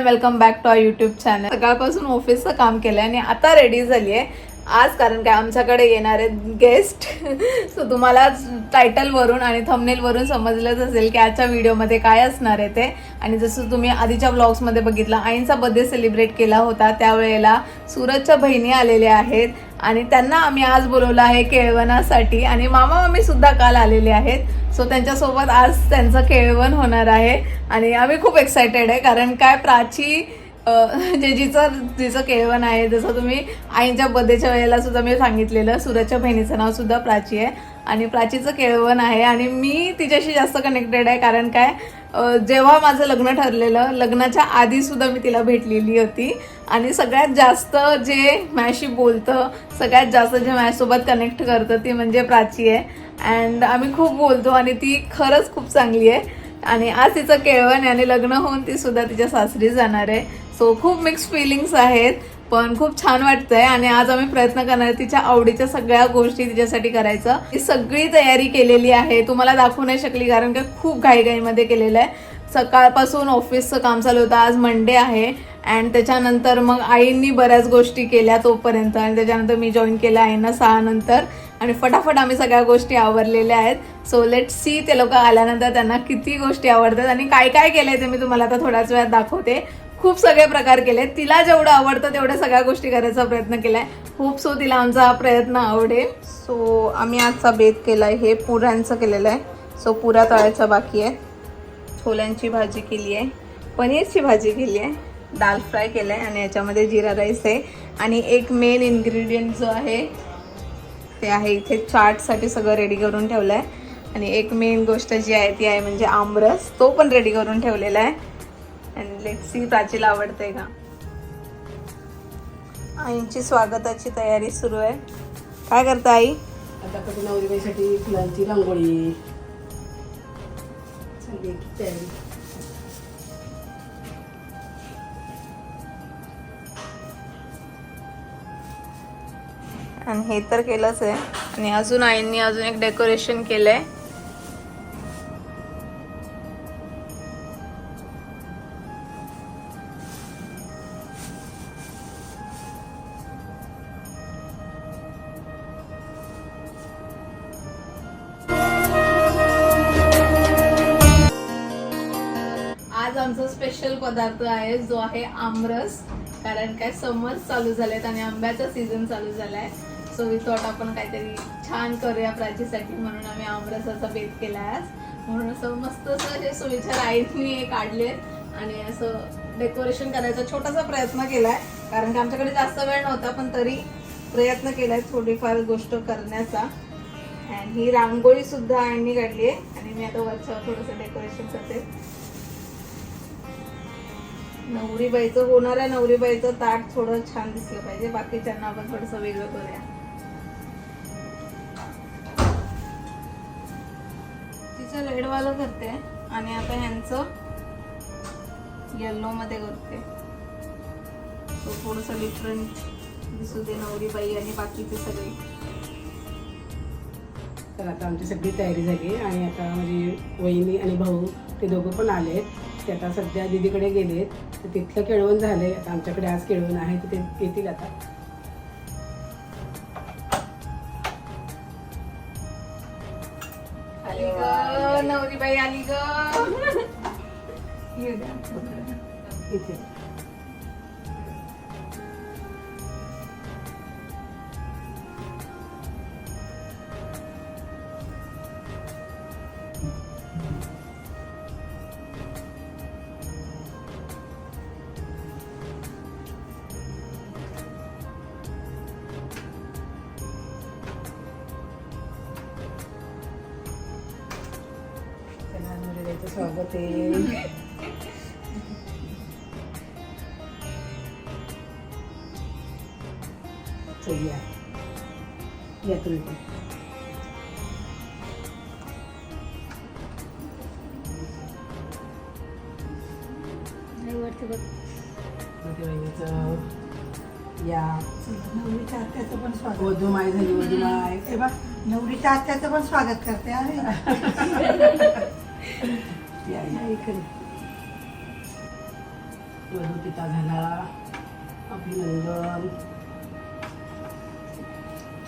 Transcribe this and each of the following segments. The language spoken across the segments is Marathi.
And welcome back to our YouTube channel सकाळपासून ऑफिसचं काम केलं आणि आता रेडी झाली आहे आज कारण काय आमच्याकडे येणार आहेत गेस्ट सो तुम्हाला टायटलवरून आणि थंबनेलवरून समजलंच असेल की आजच्या व्हिडिओमध्ये काय असणार आहे ते. आणि जसं तुम्ही आधीच्या ब्लॉग्समध्ये बघितलं आईंचा बर्थडे सेलिब्रेट केला होता. त्यावेळेला सूरजच्या बहिणी आलेल्या आहेत. आणि त्यांना आम्ही आज बोलवलं आहे केळवणासाठी आणि मामा मम्मी सुद्धा काल आलेले आहेत. सो त्यांच्यासोबत आज त्यांचं केळवण होणार आहे. आणि आम्ही खूप एक्सायटेड आहे कारण काय प्राची जे जिचं जिचं केळवण आहे जसं तुम्ही आईच्या बर्थडेच्या वेळेला सुद्धा मी सांगितलेलं सूरजच्या बहिणीचं नाव सुद्धा प्राची आहे. आणि प्राचीचं केळवण आहे आणि मी तिच्याशी जास्त कनेक्टेड आहे कारण काय जेव्हा माझं लग्न ठरलेलं लग्नाच्या आधी सुद्धा मी तिला भेटलेली होती. आणि सगळ्यात जास्त जे माझ्याशी बोलतं सगळ्यात जास्त जे माझ्यासोबत कनेक्ट करतं ती म्हणजे प्राची आहे. अँड आम्ही खूप बोलतो आणि ती खरंच खूप चांगली आहे. आणि आज तिचं केळवण आणि लग्न होऊन ती सुद्धा तिच्या सासरी जाणार आहे. सो खूप मिक्स फिलिंग्स आहेत पण खूप छान वाटतंय. आणि आज आम्ही प्रयत्न करणार तिच्या आवडीच्या सगळ्या गोष्टी तिच्यासाठी करायचं. ही सगळी तयारी केलेली आहे. तुम्हाला दाखवू नाही शकली कारण की खूप घाईघाईमध्ये केलेलं आहे. सकाळपासून ऑफिसचं काम चालू होतं. आज मंडे आहे. अँड त्याच्यानंतर मग आईंनी बऱ्याच गोष्टी केल्या तोपर्यंत. आणि त्याच्यानंतर मी जॉईन केलं आईंना सहा नंतर. आणि फटाफट आम्ही सगळ्या गोष्टी आवरलेल्या आहेत. सो लेट सी ते लोक आल्यानंतर त्यांना किती गोष्टी आवडतात आणि काय काय केलंय ते मी तुम्हाला आता थोड्याच वेळात दाखवते. खूप सगळे प्रकार केले तिला जेवढं आवडतं तेवढ्या सगळ्या गोष्टी करायचा प्रयत्न केलाय. खूप सो तिला आमचा हा प्रयत्न आवडेल. सो आम्ही आजचा बेत केलाय. हे पुऱ्यांचं केलेलं आहे. सो पुऱ्या तळायचा बाकी आहे छोल्यांची भाजी केली आहे. पनीरची भाजी केली आहे. दाल फ्राय केलं आहे आणि याच्यामध्ये जिरा राईस आहे. आणि एक मेन इन्ग्रेडियंट जो आहे ते आहे. इथे चाटसाठी सगळं रेडी करून ठेवलं आहे आणि एक मेन गोष्ट जी आहे ती आहे म्हणजे आमरस. तो पण रेडी करून ठेवलेला आहे. आणि लेक्सी प्राचीला आवडते का? आईंची स्वागताची तयारी सुरू आहे. काय करता आई? आता कधी नवरीबाईसाठी फुलांची रांगोळी. चालली तयारी. आणि हे तर केलंच आहे. आणि अजून आईंनी अजून एक डेकोरेशन केलंय. आज आमचा स्पेशल पदार्थ आहे जो आहे आमरस. कारण काय समज चालू झालेत आणि आंब्याचा सीझन चालू झालाय. सो वी थॉट आपण काहीतरी छान करूया प्राचीसाठी म्हणून आम्ही आमरसाचा बेत केला आज. म्हणून असं मस्त असं हे सोयीच्या आईनी हे काढले आणि असं डेकोरेशन करायचा छोटासा प्रयत्न केलाय. कारण की आमच्याकडे जास्त वेळ नव्हता पण तरी प्रयत्न केलाय थोडीफार गोष्ट करण्याचा. आणि ही रांगोळी सुद्धा आईनी काढली आहे. आणि मी आता वरच्यावर थोडंसं डेकोरेशन करते. नवरीबाईचं होणाऱ्या नवरीबाईचं ताट थोडं छान दिसलं पाहिजे. बाकीच्यांना आपण थोडंसं वेगळं करूया. तिचं रेडवालं करते आणि आता ह्यांचं येल्लोमध्ये करते. तो थोडंसं डिफरंट दिसू दे नवरीबाई आणि बाकीचे सगळे. तर आता आमची सगळी तयारी झाली आणि आता माझी वहिनी आणि भाऊ ते दोघं पण आलेत. ते आता सध्या दीदीकडे गेलेत. तर तिथलं केळवण आहे आता आमच्याकडे आज केळवण आहे तिथे येतील आता. ग. नवरीबाई आली ग स्वागत आहे. या. तुम्ही नवरीच्या आत्याचं पण स्वागत. झाली हे नवरीच्या आत्याचं पण स्वागत करते अरे या या इकडे वधू पिता झाला अभिनंदन.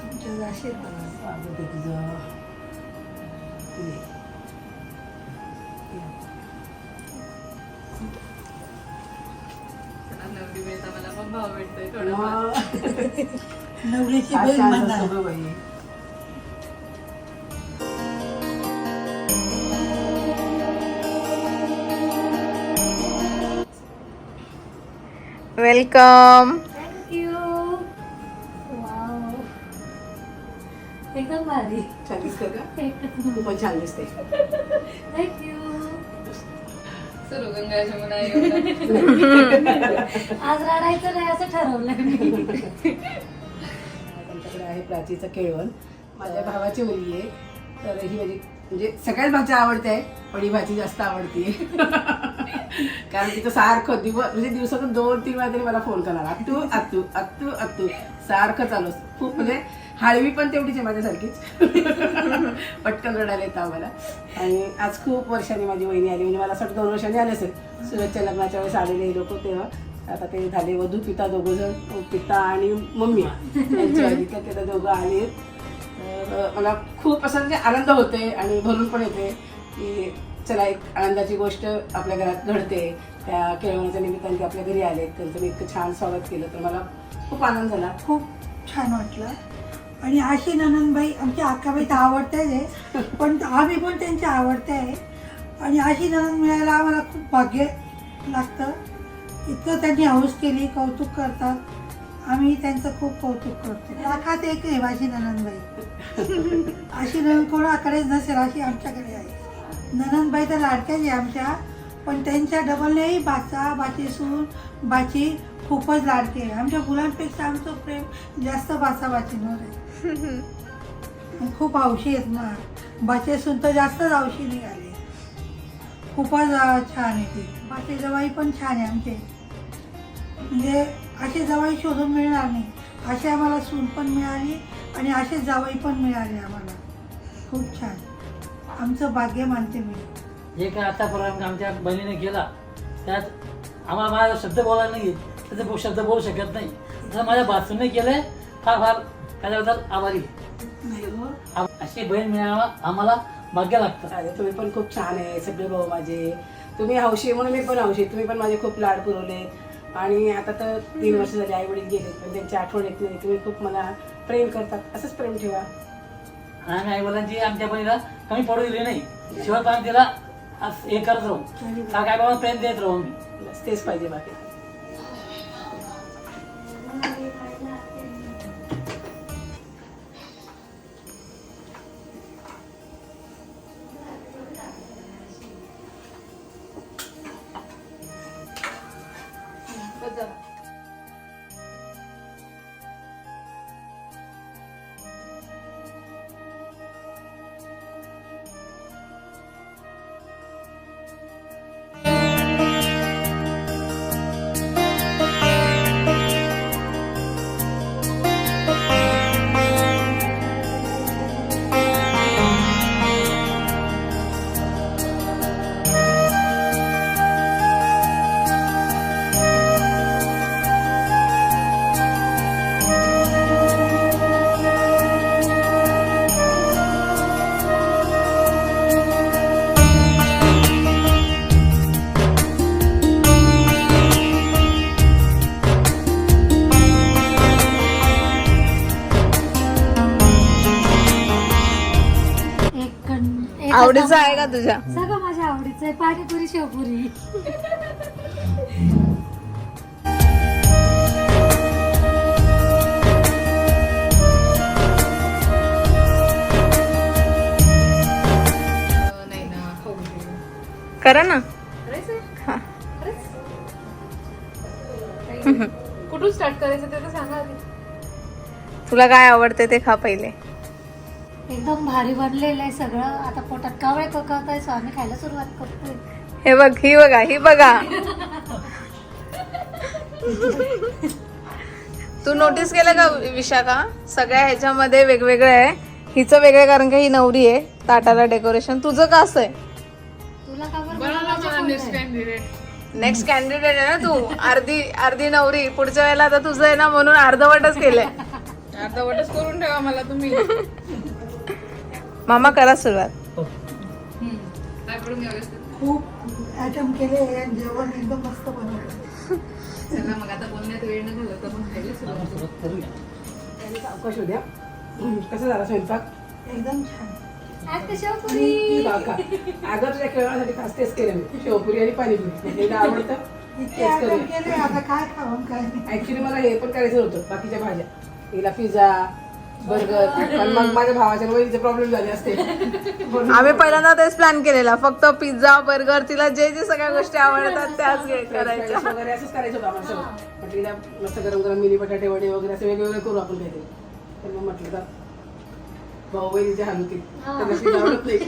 तुमच्या आशीर्वाद स्वागत आहे तुझं. नवरी मिळता मला पण भाव भेटतोय मग. नवरीची बहीण छान वेलकम एकदम भारी का? छान दिसते मुला. आज रडायचं नाही असं ठरवलं आहे प्राचीचं केळवण. माझ्या भावाची मुलगी आहे. तर ही माझी म्हणजे सगळ्याच भाज्या आवडते आहे पण ही भाजी जास्त आवडते कारण तिथं सारखं दिवस म्हणजे दिवसातून दोन तीन वेळा तरी मला फोन करणार. अत्तू अत्तू अत्तू अत्तू. सारखं चालू असतं. खूप म्हणजे हळवी पण तेवढीच आहे माझ्यासारखीच. पटकन रडायला येतं आम्हाला. आणि आज खूप वर्षांनी माझी वहिनी आली. म्हणजे मला असं वाटतं दोन वर्षांनी आले असेल. सुरतच्या लग्नाच्या वेळेस आलेले लोक तेव्हा. आता ते झाले वधू पिता दोघं जण पिता आणि मम्मी. त्यांच्या दोघं आले तर मला खूप असं म्हणजे आनंद होते आणि भरून पण येते की चला एक आनंदाची गोष्ट आपल्या घरात घडते. त्या केळवण्याच्या निमित्ताने ते आपल्या घरी आले त्यांचं मी इतकं छान स्वागत केलं तर मला खूप आनंद झाला. खूप छान वाटलं. आणि अशी ननंदबाई आमच्या अक्काबाई तर आवडते आहे पण आम्ही पण त्यांच्या आवडते आहे आणि अशी ननंद मिळायला आम्हाला खूप भाग्य लागतं. इतकं त्यांनी हौस केली कौतुक करतात. आम्ही त्यांचं खूप कौतुक करतो लाखात एक आहे माझी ननंदबाई. अशी ननंद कोणाकडेच नसेल अशी आमच्याकडे आहे. ननंदबाई तर लाडक्याच आहे आमच्या पण त्यांच्या डबलनेही बाचा बाची सून बाची खूपच लाडके आहे. आमच्या मुलांपेक्षा आमचं प्रेम जास्त बाचा बाचींवर आहे. खूप हौशी आहेत मग बाचे सून तर जास्तच हौशी निघाले. खूपच छान आहे ती. बाचे जवाई पण छान आहे आमचे. म्हणजे असे जवाई शोधून मिळणार नाही. असे आम्हाला सून पण मिळाली आणि असे जावई पण मिळाले आम्हाला. खूप छान. आमचं भाग्य मानते मी. जे काय आतापर्यंत आमच्या बहिणीने केला त्यात आम्हाला माझा शब्द बोलायला नाही त्याचे शब्द बोलू शकत नाही. तसं माझ्या बासूने केलंय फार फार त्याच्याबद्दल आभारी. हो. अशी बहीण मिळावा आम्हाला भाग्य लागतं. अरे तुम्ही पण खूप छान आहे सगळे भाऊ माझे. तुम्ही हौशी म्हणून मी पण हौशी. तुम्ही पण माझे खूप लाड पुरवले. आणि आता तर तीन वर्ष झाले आई वडील गेले पण त्यांची आठवण येत नाही. तुम्ही खूप मला प्रेम करतात. असंच प्रेम ठेवा. आणि आम्ही आईवडिलांची आमच्या बहिणीला कमी पडू दिली नाही. शेवट आम्ही तिला असं हे करत राहू. आई बाबा प्रेम देत राहू बस तेच पाहिजे बाकी. आवडीचं आहे का तुझ्या? सगळं माझ्या आवडीचं आहे. पाणीपुरी शेवपुरी करा ना. कुठून स्टार्ट करायचं ते तर सांगा आधी. तुला काय आवडते ते खा पहिले. एकदम भारी बनलेलं आहे सगळं. आता पोटात कावळे कोकवत आहे सो आम्ही खायला सुरुवात करतोय. हे बघ ही बघा ही बघा. तू नोटीस केलं का विशाखा? सगळ्या ह्याच्यामध्ये वेगवेगळं आहे. हिचं वेगळं कारण का ही नवरी आहे. ताटाला डेकोरेशन तुझं का असं आहे? नेक्स्ट कॅन्डिडेट आहे ना तू. अर्धी अर्धी नवरी. पुढच्या वेळेला आता तुझं आहे ना म्हणून अर्धवटच केलंय. अर्धवटच करून ठेवा मला तुम्ही. मामा करा सुरुवात. व्यवस्थित खूप ॲटम केले आणि जेवण एकदम मस्त बनवलं. चला मग आता बोलण्यात वेळ न घालवता पण खायला सुरुवात करू. सुरुवात अवकाश होत्या कसं झाला स्वयंपाक? एकदम छान. आज तर शेवपुरी काका अगं तुझ्या खेळण्यासाठी खास तेच केलं मी. शेवपुरी आणि पाणीपुरी. म्हणजे आवडतं इतके तेच ॲटम करूया. केले आता काय खाऊन काय नाही. ऍक्च्युली मला हे पण करायचं होतं बाकीच्या भाज्या. हिला पिझ्झा बर्गर पण मग माझ्या भावाच्या वहिनीचे प्रॉब्लेम झाले असते. आम्ही पहिल्यांदा तेच प्लॅन केलेला. फक्त पिझ्झा बर्गर तिला जे जे सगळ्या गोष्टी आवडतात त्याच करायच्या. वगैरे असंच करायचं होतं आम्हाला सगळं. म्हटलं हिला मस्त गरम गरम मिनी बटाटे वडे वगैरे असे वेगवेगळे करू आपण काहीतरी. पण मग म्हटलं तर भाऊ बहिणीचे त्यांना पिझ्झा आवडत नाही.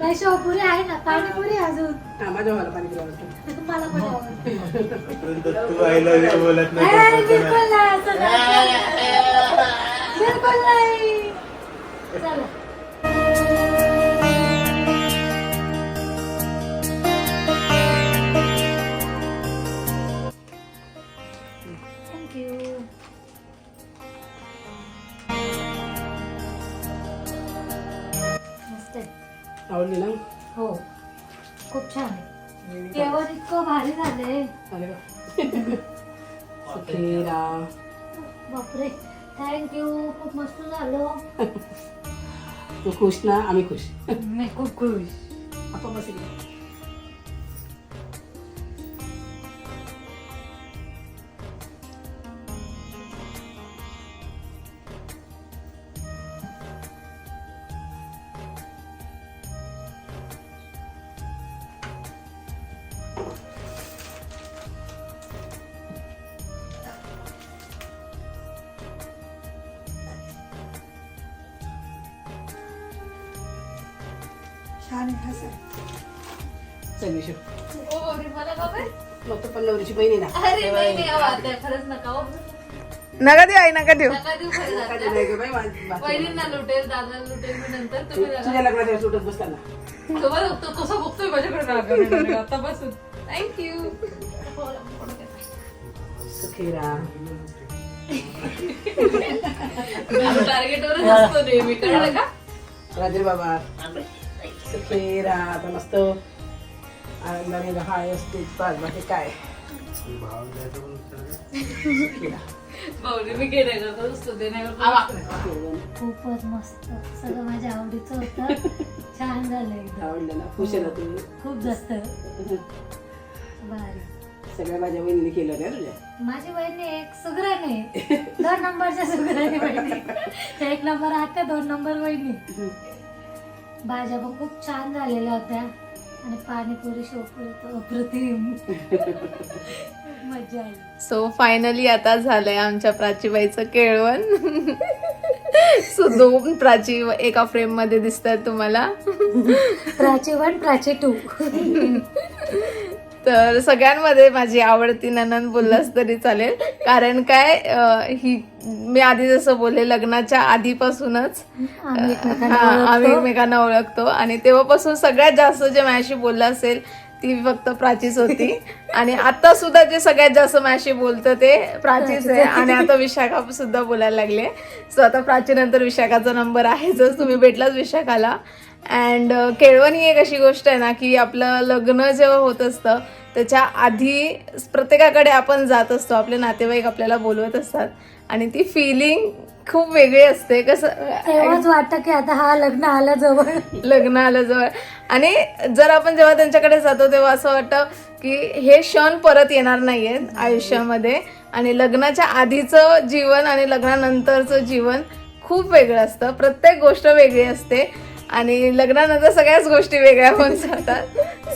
नाही शेवपुरी आहे ना. पाणीपुरी अजून. हा माझ्या भावाला पाणीपुरी आवडतं. मला पण आवडते. तू आय लव्ह यू बोलत नाही. अरे, बिलकुल नाही. असं नाही. बिलकुल नाही. चला. आवडली ना? हो. खूप छान आहे. जेवण इतकं भारी झालंय. बापरे. थँक्यू खूप मस्त झालं. तू खुश ना? आम्ही खुश. मी खूप खुश. आपण बस. छान आहे. चल हो? मग तू पण नवरीची बहिणी ना. खरंच नका हो. नका देऊ आई नका देऊ नका देऊ खरं काय दादा. नाही गं बाई, माझी- बाकी- वहिनींना लुटेल दादा लुटेल मी नंतर तुम्ही नका. तुझ्या लग्नाच्या वेळेस उठत बसताना तो बघ, तो कसं बघतोय माझ्याकडे. आतापासून थँक्यू सुखेरा टार्गेटवरच असतो नेहमी कळलं का राजे बाबा सुखेरा आता मस्त आनंदाने हाय असते पाच बाकी काय? मी असतो देण्यावर खूपच मस्त. सगळं माझ्या आवडीचं होतं. छान झालं एकदम. आवडलं ना? खुश आहे ना तू खूप जास्त. भारी. सगळ्या माझ्या बहिणीने केलं ना तुझ्या? माझी बहिणी एक सुगरण आहे दोन नंबरच्या सुगरण बहिणी एक नंबर आत्या दोन नंबर बहिणी भाज्या पण खूप छान झालेल्या होत्या. आणि पाणीपुरी शेवपुरी अप्रतिम. मजा आली. सो फायनली आता झालंय आमच्या प्राचीबाईचं केळवण. सो दोन प्राची एका फ्रेममध्ये दिसतात तुम्हाला. Prachi one Prachi two. तर सगळ्यांमध्ये माझी आवडती ननंद बोललास तरी चालेल. कारण काय ही मी आधी जसं बोलले लग्नाच्या आधीपासूनच आम्ही एकमेकांना ओळखतो. आणि तेव्हापासून सगळ्यात जास्त जे माझ्याशी बोललं असेल ती फक्त प्राचीच होती. आणि आता सुद्धा जे सगळ्यात जास्त माझ्याशी बोलतं ते प्राचीच आहे. आणि आता विशाखा सुद्धा बोलायला लागले. सो आता प्राचीनंतर विशाखाचा नंबर आहेच तुम्ही भेटलाच विशाखाला. अँड केळवण ही एक अशी गोष्ट आहे ना की आपलं लग्न जेव्हा होत असतं त्याच्या आधी प्रत्येकाकडे आपण जात असतो आपले नातेवाईक आपल्याला बोलवत असतात. आणि ती फिलिंग खूप वेगळी असते. कसं तेव्हाच वाटतं की आता हा लग्न आलं जवळ. लग्न आलं जवळ. आणि जर आपण जेव्हा त्यांच्याकडे जातो तेव्हा असं वाटतं की हे क्षण परत येणार नाहीयेत आयुष्यामध्ये. आणि लग्नाच्या आधीचं जीवन आणि लग्नानंतरचं जीवन खूप वेगळं असतं. प्रत्येक गोष्ट वेगळी असते. आणि लग्नानंतर सगळ्याच गोष्टी वेगळ्या होऊन जातात.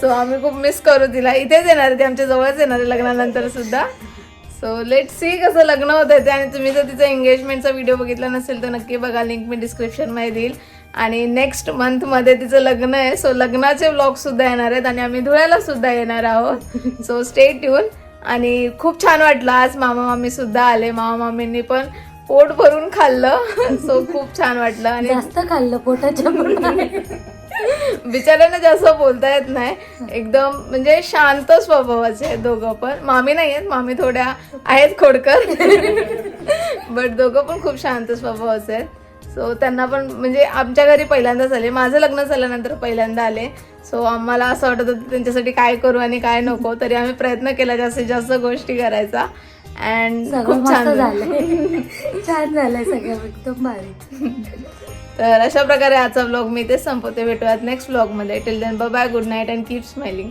सो आम्ही खूप मिस करू तिला. इथेच येणार आहे ती आमच्या जवळच येणार आहे लग्नानंतर सुद्धा. सो लेट सी कसं लग्न होतं ते. आणि तुम्ही जर तिचा एंगेजमेंटचा व्हिडिओ बघितला नसेल तर नक्की बघा लिंक मी डिस्क्रिप्शनमध्ये देईल. आणि नेक्स्ट मंथमध्ये तिचं लग्न आहे. सो लग्नाचे व्लॉग सुद्धा येणार आहेत आणि आम्ही धुळ्याला सुद्धा येणार आहोत. सो स्टे ट्यून आणि खूप छान वाटलं. आज मामा मामी सुद्धा आले. मामा मामींनी पण पोट भरून खाल्लं. सो खूप छान वाटलं आणि जास्त खाल्लं पोटाच्या बिचाऱ्यांना जास्त बोलता येत नाही. एकदम म्हणजे शांत स्वभावाचे आहेत दोघं पण. मामी नाही आहेत. मामी थोड्या आहेत खोडकर. बट दोघं पण खूप शांत स्वभावाचे आहेत. सो त्यांना पण म्हणजे आमच्या घरी पहिल्यांदाच आले माझं लग्न झाल्यानंतर पहिल्यांदा आले. सो आम्हाला असं वाटत होतं त्यांच्यासाठी काय करू आणि काय नको? तरी आम्ही प्रयत्न केला जास्तीत जास्त गोष्टी करायचा. अँड खूप छान. झालं झालंय. छान झालंय सगळं. एकदम भारी. तर अशा प्रकारे आजचा ब्लॉग मी इथेच संपवते. भेटूयात नेक्स्ट ब्लॉगमध्ये till then bye good night and keep smiling